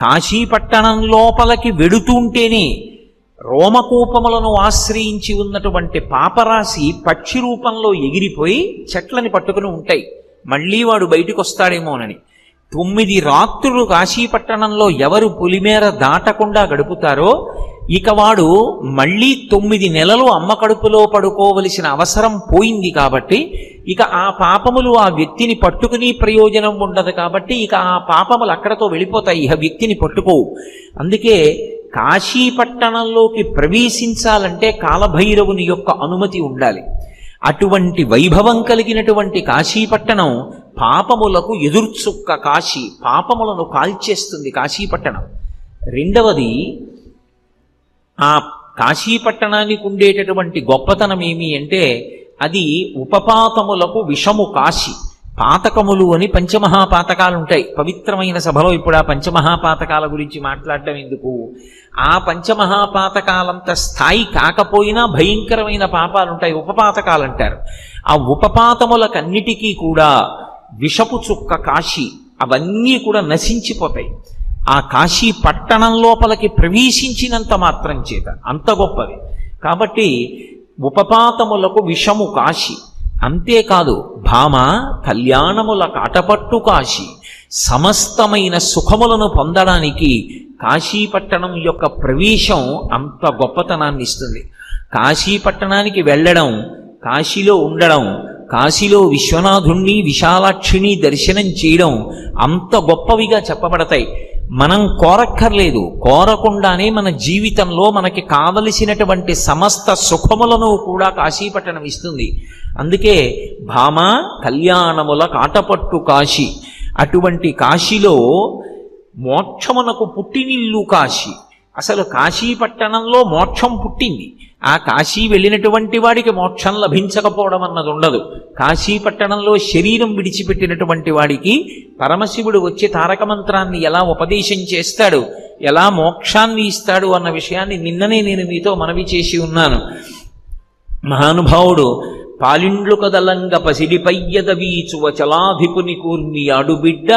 కాశీపట్టణం లోపలికి వెడుతుంటేనే రోమకూపములను ఆశ్రయించి ఉన్నటువంటి పాపరాశి పక్షి రూపంలో ఎగిరిపోయి చెట్లని పట్టుకుని ఉంటాయి. మళ్ళీ వాడు బయటికి వస్తాడేమోనని తొమ్మిది రాత్రులు కాశీపట్టణంలో ఎవరు పులిమేర దాటకుండా గడుపుతారో ఇక వాడు మళ్ళీ తొమ్మిది నెలలు అమ్మ కడుపులో పడుకోవలసిన అవసరం పోయింది కాబట్టి ఇక ఆ పాపములు ఆ వ్యక్తిని పట్టుకుని ప్రయోజనం ఉండదు కాబట్టి ఇక ఆ పాపములు అక్కడతో వెళ్ళిపోతాయి. ఇక వ్యక్తిని పట్టుకోవు అందుకే కాశీపట్టణంలోకి ప్రవేశించాలంటే కాలభైరవుని యొక్క అనుమతి ఉండాలి. అటువంటి వైభవం కలిగినటువంటి కాశీపట్టణం పాపములకు ఎదుర్చుక్క కాశీ. పాపములను కాల్చేస్తుంది కాశీపట్టణం రెండవది ఆ కాశీపట్టణానికి ఉండేటటువంటి గొప్పతనం ఏమి అంటే అది ఉపపాతములకు విషము కాశీ. పాతకములు అని పంచమహాపాతకాలు ఉంటాయి పవిత్రమైన సభలో ఇప్పుడు ఆ పంచమహాపాతకాల గురించి మాట్లాడడం ఎందుకు? ఆ పంచమహాపాతకాలంత స్థాయి కాకపోయినా భయంకరమైన పాపాలు ఉంటాయి ఉపపాతకాలు అంటారు ఆ ఉపపాతములకన్నిటికీ కూడా విషపు చుక్క కాశీ అవన్నీ కూడా నశించిపోతాయి. ఆ కాశీ పట్టణం లోపలికి ప్రవేశించినంత మాత్రం చేత అంత గొప్పది. కాబట్టి ఉపపాతములకు విషము కాశీ. అంతేకాదు భామ కళ్యాణముల కాటపట్టు కాశీ. సమస్తమైన సుఖములను పొందడానికి కాశీపట్టణం యొక్క ప్రవేశం అంత గొప్పతనాన్ని ఇస్తుంది. కాశీపట్టణానికి వెళ్ళడం కాశీలో ఉండడం కాశీలో విశ్వనాథుణ్ణి విశాలాక్షిని దర్శనం చేయడం అంత గొప్పవిగా చెప్పబడతాయి. మనం కోరక్కర్లేదు. కోరకుండానే మన జీవితంలో మనకి కావలసినటువంటి సమస్త సుఖములను కూడా కాశీపట్టణం ఇస్తుంది. అందుకే భామ కళ్యాణముల కాటపట్టు కాశీ. అటువంటి కాశీలో మోక్షమునకు పుట్టినిల్లు కాశీ. అసలు కాశీపట్టణంలో మోక్షం పుట్టింది. ఆ కాశీ వెళ్ళినటువంటి వాడికి మోక్షం లభించకపోవడం అన్నది ఉండదు. కాశీపట్టణంలో శరీరం విడిచిపెట్టినటువంటి వాడికి పరమశివుడు వచ్చి తారక మంత్రాన్ని ఎలా ఉపదేశం చేస్తాడు ఎలా మోక్షాన్ని ఇస్తాడు అన్న విషయాన్ని నిన్ననే నేను మీతో మనవి చేసి ఉన్నాను. మహానుభావుడు పాలిండ్లు కదలంగ పసిడిపయ్యద వీచువ చలాధిపుని కూర్మి అడుబిడ్డ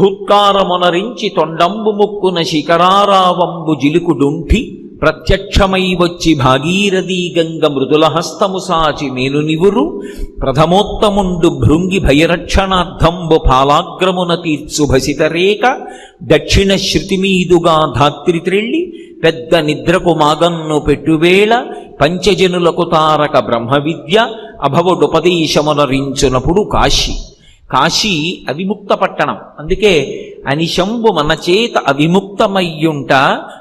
ధుత్కారమొనరించి తొండంబు ముక్కున శిఖరారావంబు జిలుకుడుంఠి ప్రత్యక్షమై వచ్చి భాగీరథీ గంగ మృదులహస్తము సాచి నేను నివురు. ప్రథమోత్తముండు భృంగి భయరక్షణార్థంబు పాలాగ్రమున తీర్చుభసితరేక దక్షిణ శృతిమీదుగా ధాత్రి త్రిళ్ళి పెద్ద నిద్రకు మాగన్ను పెట్టువేళ. పంచజనులకు తారక బ్రహ్మ విద్య అభవడుపదేశమునరించునప్పుడు కాశీ. కాశీ అవిముక్త పట్టణం. అందుకే అనిశంబు మన చేత అవిముక్తమయ్యుంట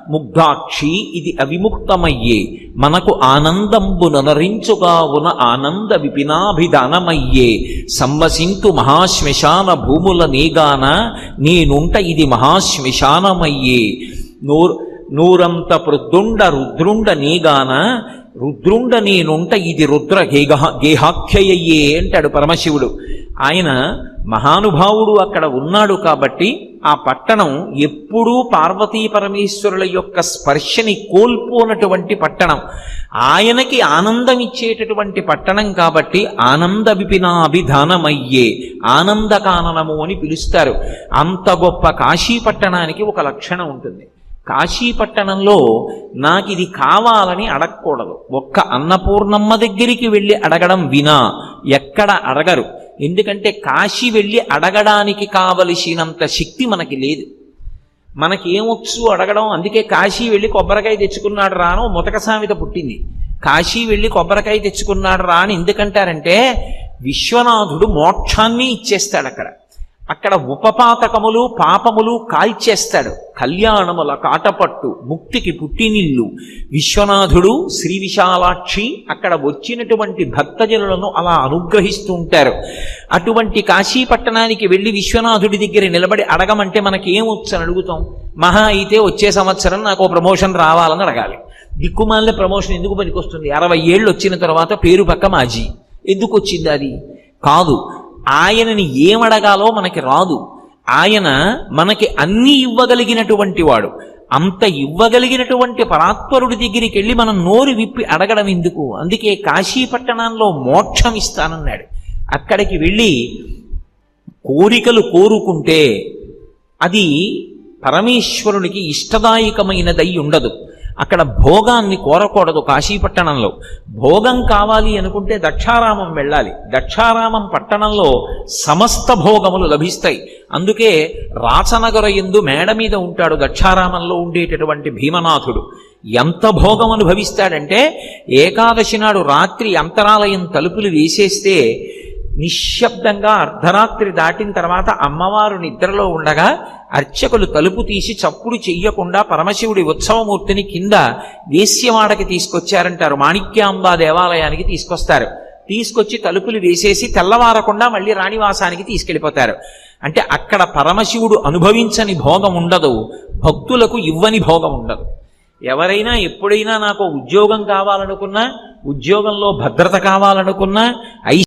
ముగ్ధాక్షి ఇది అవిముక్తమయ్యే. మనకు ఆనందంబు ననరించుగా ఆనంద విపినాభిధానమయ్యే. సంవసింతు మహాశ్మశాన భూముల నేగాన నేనుంట ఇది మహాశ్మశానమయ్యే. నూర్ నూరంత పృద్దుండ రుద్రుండ నీగాన రుద్రుండ నేనుంట ఇది రుద్ర గేహ గేహాఖ్యయ్యే అంటాడు పరమశివుడు. ఆయన మహానుభావుడు అక్కడ ఉన్నాడు కాబట్టి ఆ పట్టణం ఎప్పుడూ పార్వతీ పరమేశ్వరుల యొక్క స్పర్శని కోల్పోనటువంటి పట్టణం. ఆయనకి ఆనందం ఇచ్చేటటువంటి పట్టణం కాబట్టి ఆనంద విపినాభిధానమయ్యే ఆనందకాననము అని పిలుస్తారు. అంత గొప్ప కాశీ పట్టణానికి ఒక లక్షణం ఉంటుంది. కాశీపట్టణంలో నాకు ఇది కావాలని అడగకూడదు. ఒక్క అన్నపూర్ణమ్మ దగ్గరికి వెళ్ళి అడగడం వినా ఎక్కడ అడగరు. ఎందుకంటే కాశీ వెళ్ళి అడగడానికి కావలసినంత శక్తి మనకి లేదు. మనకేమొచ్చు అడగడం? అందుకే కాశీ వెళ్ళి కొబ్బరికాయ తెచ్చుకున్నాడు రాను ముతక సామెత పుట్టింది. కాశీ వెళ్ళి కొబ్బరికాయ తెచ్చుకున్నాడు రా అని ఎందుకంటారంటే విశ్వనాథుడు మోక్షాన్ని ఇచ్చేస్తాడు అక్కడ. అక్కడ ఉపపాతకములు పాపములు కాల్చేస్తాడు. కళ్యాణముల కాటపట్టు ముక్తికి పుట్టినిల్లు. విశ్వనాథుడు శ్రీ విశాలాక్షి అక్కడ వచ్చినటువంటి భక్తజనులను అలా అనుగ్రహిస్తూ ఉంటారు. అటువంటి కాశీపట్టణానికి వెళ్ళి విశ్వనాథుడి దగ్గర నిలబడి అడగమంటే మనకి ఏమొచ్చు అడుగుతాం? మహా అయితే వచ్చే సంవత్సరం నాకు ప్రమోషన్ రావాలని అడగాలి. దిక్కుమాలిన ప్రమోషన్ ఎందుకు పనికొస్తుంది? అరవై ఏళ్ళు వచ్చిన తర్వాత పేరు పక్క మాజీ. ఎందుకు వచ్చింది అది? కాదు ఆయనని ఏమడగాలో మనకి రాదు. ఆయన మనకి అన్ని ఇవ్వగలిగినటువంటి వాడు. అంత ఇవ్వగలిగినటువంటి పరాత్పరుడి దగ్గరికి వెళ్ళి మనం నోరు విప్పి అడగడం ఎందుకు? అందుకే కాశీ పట్టణంలో మోక్షం ఇస్తానన్నాడు. అక్కడికి వెళ్ళి కోరికలు కోరుకుంటే అది పరమేశ్వరునికి ఇష్టదాయకమైనదై ఉండదు. అక్కడ భోగాన్ని కోరకూడదు కాశీపట్టణంలో. భోగం కావాలి అనుకుంటే దక్షారామం వెళ్ళాలి. దక్షారామం పట్టణంలో సమస్త భోగములు లభిస్తాయి. అందుకే రాచనగర ఎందు మేడ మీద ఉంటాడు దక్షారామంలో ఉండేటటువంటి భీమనాథుడు. ఎంత భోగం అనుభవిస్తాడంటే ఏకాదశి నాడు రాత్రి అంతరాలయం తలుపులు వేసేస్తే నిశ్శబ్దంగా అర్ధరాత్రి దాటిన తర్వాత అమ్మవారు నిద్రలో ఉండగా అర్చకులు తలుపు తీసి చప్పుడు చెయ్యకుండా పరమశివుడి ఉత్సవమూర్తిని కింద వేశ్యవాడకి తీసుకొచ్చారంటారు. మాణిక్యాంబా దేవాలయానికి తీసుకొస్తారు. తీసుకొచ్చి తలుపులు వేసేసి తెల్లవారకుండా మళ్ళీ రాణివాసానికి తీసుకెళ్ళిపోతారు. అంటే అక్కడ పరమశివుడు అనుభవించని భోగం ఉండదు. భక్తులకు ఇవ్వని భోగం ఉండదు. ఎవరైనా ఎప్పుడైనా నాకు ఉద్యోగం కావాలనుకున్నా ఉద్యోగంలో భద్రత కావాలనుకున్నా